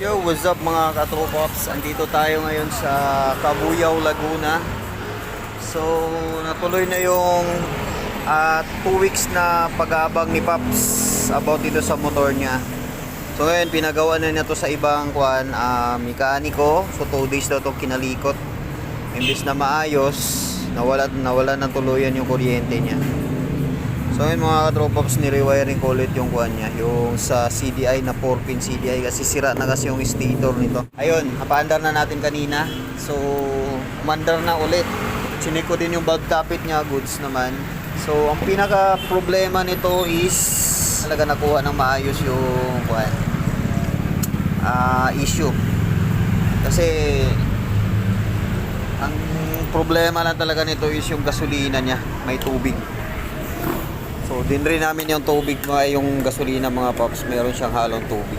Yo, what's up mga katropops? Andito tayo ngayon sa Cabuyao, Laguna. So, natuloy na yung ah, two weeks na pag-aabang ni Paps about dito sa motor niya. So ngayon, pinagawa na niya to sa ibang kuan, ah, mekaniko. So, two days daw to kinalikot. Imbis na maayos, nawala, nawala ng tuluyan yung kuryente niya. So yun mga katropops, nirewiring ko ulit yung kuhan niya, yung sa CDI na 4-pin CDI kasi sira na kasi yung stator nito. Ayun, napaandar na natin kanina. So, umandar na ulit. Chinik ko din yung bulb tappet niya, goods naman. So, ang pinaka problema nito is talaga nakuha ng maayos yung kuhan. Ah, issue. Kasi ang problema lang talaga nito is yung gasolina niya, may tubig. So, din namin yung tubig, mga yung gasolina mga paps, meron siyang halong tubig.